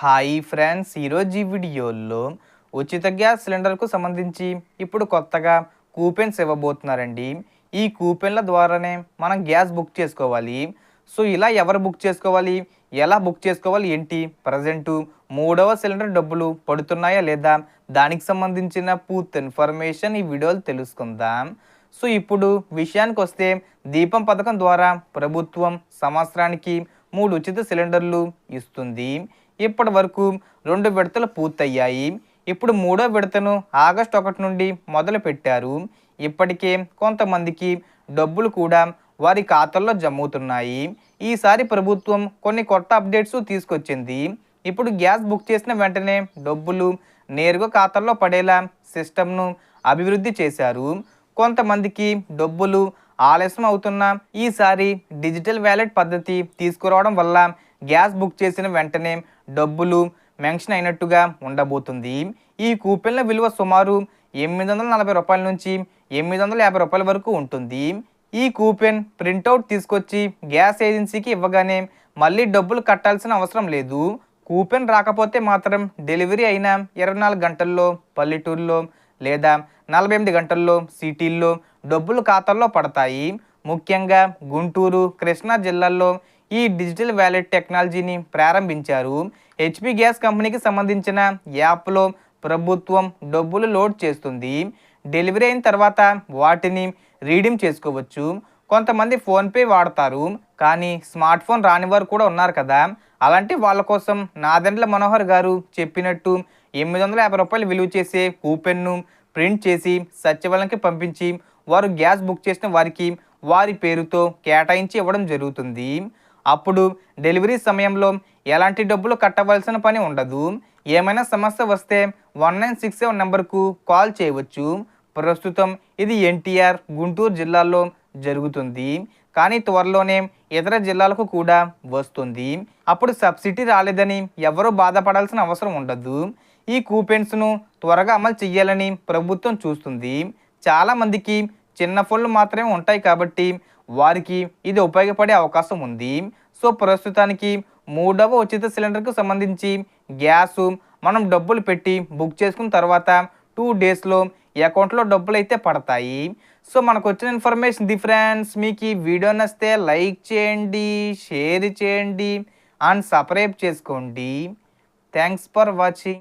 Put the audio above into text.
Hi friends ఈరోజు ఈ వీడియోలో ఉచిత గ్యాస్ సిలిండర్కు సంబంధించి ఇప్పుడు కొత్తగా కూపెన్స్ ఇవ్వబోతున్నారండి. ఈ కూపెన్ల ద్వారానే మనం గ్యాస్ బుక్ చేసుకోవాలి. సో ఇలా ఎవరు బుక్ చేసుకోవాలి? ఎలా బుక్ చేసుకోవాలి? ఏంటి? ప్రజెంటు మూడవ సిలిండర్ డబ్బులు పడుతున్నాయా లేదా? దానికి సంబంధించిన పూర్తి ఇన్ఫర్మేషన్ ఈ వీడియోలో తెలుసుకుందాం. సో ఇప్పుడు విషయానికి వస్తే దీపం పథకం ద్వారా ప్రభుత్వం సంవత్సరానికి మూడు ఉచిత సిలిండర్లు ఇస్తుంది. ఇప్పటి వరకు రెండు విడతలు పూర్తయ్యాయి. ఇప్పుడు మూడో విడతను ఆగస్టు ఒకటి నుండి మొదలు పెట్టారు ఇప్పటికే కొంతమందికి డబ్బులు కూడా వారి ఖాతాల్లో జమవుతున్నాయి ఈసారి ప్రభుత్వం కొన్ని కొత్త అప్డేట్స్ తీసుకొచ్చింది. ఇప్పుడు గ్యాస్ బుక్ చేసిన వెంటనే డబ్బులు నేరుగా ఖాతాల్లో పడేలా సిస్టమ్ను అభివృద్ధి చేశారు. కొంతమందికి డబ్బులు ఆలస్యం అవుతున్నా ఈసారి డిజిటల్ వ్యాలెట్ పద్ధతి తీసుకురావడం వల్ల గ్యాస్ బుక్ చేసిన వెంటనే డబ్బులు మెన్షన్ అయినట్టుగా ఉండబోతుంది. ఈ కూపెన్ల విలువ సుమారు ఎనిమిది వందల నలభై రూపాయల నుంచి ఎనిమిది వందల యాభై రూపాయల వరకు ఉంటుంది. ఈ కూపెన్ ప్రింటౌట్ తీసుకొచ్చి గ్యాస్ ఏజెన్సీకి ఇవ్వగానే మళ్ళీ డబ్బులు కట్టాల్సిన అవసరం లేదు. కూపెన్ రాకపోతే మాత్రం డెలివరీ అయిన ఇరవై నాలుగు గంటల్లో పల్లెటూరులో లేదా నలభై ఎనిమిది గంటల్లో సిటీల్లో డబ్బులు ఖాతాల్లో పడతాయి. ముఖ్యంగా గుంటూరు కృష్ణా జిల్లాల్లో ఈ డిజిటల్ వ్యాలెట్ టెక్నాలజీని ప్రారంభించారు. హెచ్పి గ్యాస్ కంపెనీకి సంబంధించిన యాప్లో ప్రభుత్వం డబ్బులు లోడ్ చేస్తుంది. డెలివరీ అయిన తర్వాత వాటిని రీడీమ్ చేసుకోవచ్చు. కొంతమంది ఫోన్పే వాడతారు. కానీ స్మార్ట్ ఫోన్ రాని వారు కూడా ఉన్నారు కదా. అలాంటి వాళ్ళ కోసం నాదెండ్ల మనోహర్ గారు చెప్పినట్టు ఎనిమిది వందల యాభై రూపాయలు విలువ చేసే కూపెన్ను ప్రింట్ చేసి సచివాలయంకి పంపించి వారు గ్యాస్ బుక్ చేసిన వారికి వారి పేరుతో కేటాయించి ఇవ్వడం జరుగుతుంది. అప్పుడు డెలివరీ సమయంలో ఎలాంటి డబ్బులు కట్టవలసిన పని ఉండదు. ఏమైనా సమస్య వస్తే వన్ నైన్ సిక్స్ సెవెన్ నెంబర్కు కాల్ చేయవచ్చు. ప్రస్తుతం ఇది ఎన్టీఆర్ గుంటూరు జిల్లాలో జరుగుతుంది. కానీ త్వరలోనే ఇతర జిల్లాలకు కూడా వస్తుంది. అప్పుడు సబ్సిడీ రాలేదని ఎవరూ బాధపడాల్సిన అవసరం ఉండదు. ఈ కూపెన్స్ను త్వరగా అమలు చేయాలని ప్రభుత్వం చూస్తుంది. చాలామందికి చిన్న ఫోన్లు మాత్రమే ఉంటాయి కాబట్టి వారికి ఇది ఉపయోగపడే అవకాశం ఉంది. సో ప్రస్తుతానికి మూడవ ఉచిత సిలిండర్కు సంబంధించి గ్యాసు మనం డబ్బులు పెట్టి బుక్ చేసుకున్న తర్వాత టూ డేస్లో అకౌంట్లో డబ్బులు అయితే పడతాయి. సో మనకు వచ్చిన ఇన్ఫర్మేషన్ డిఫరెన్స్ మీకు ఈ వీడియో నచ్చితే లైక్ చేయండి షేర్ చేయండి అండ్ సబ్స్క్రైబ్ చేసుకోండి. Thanks for watching.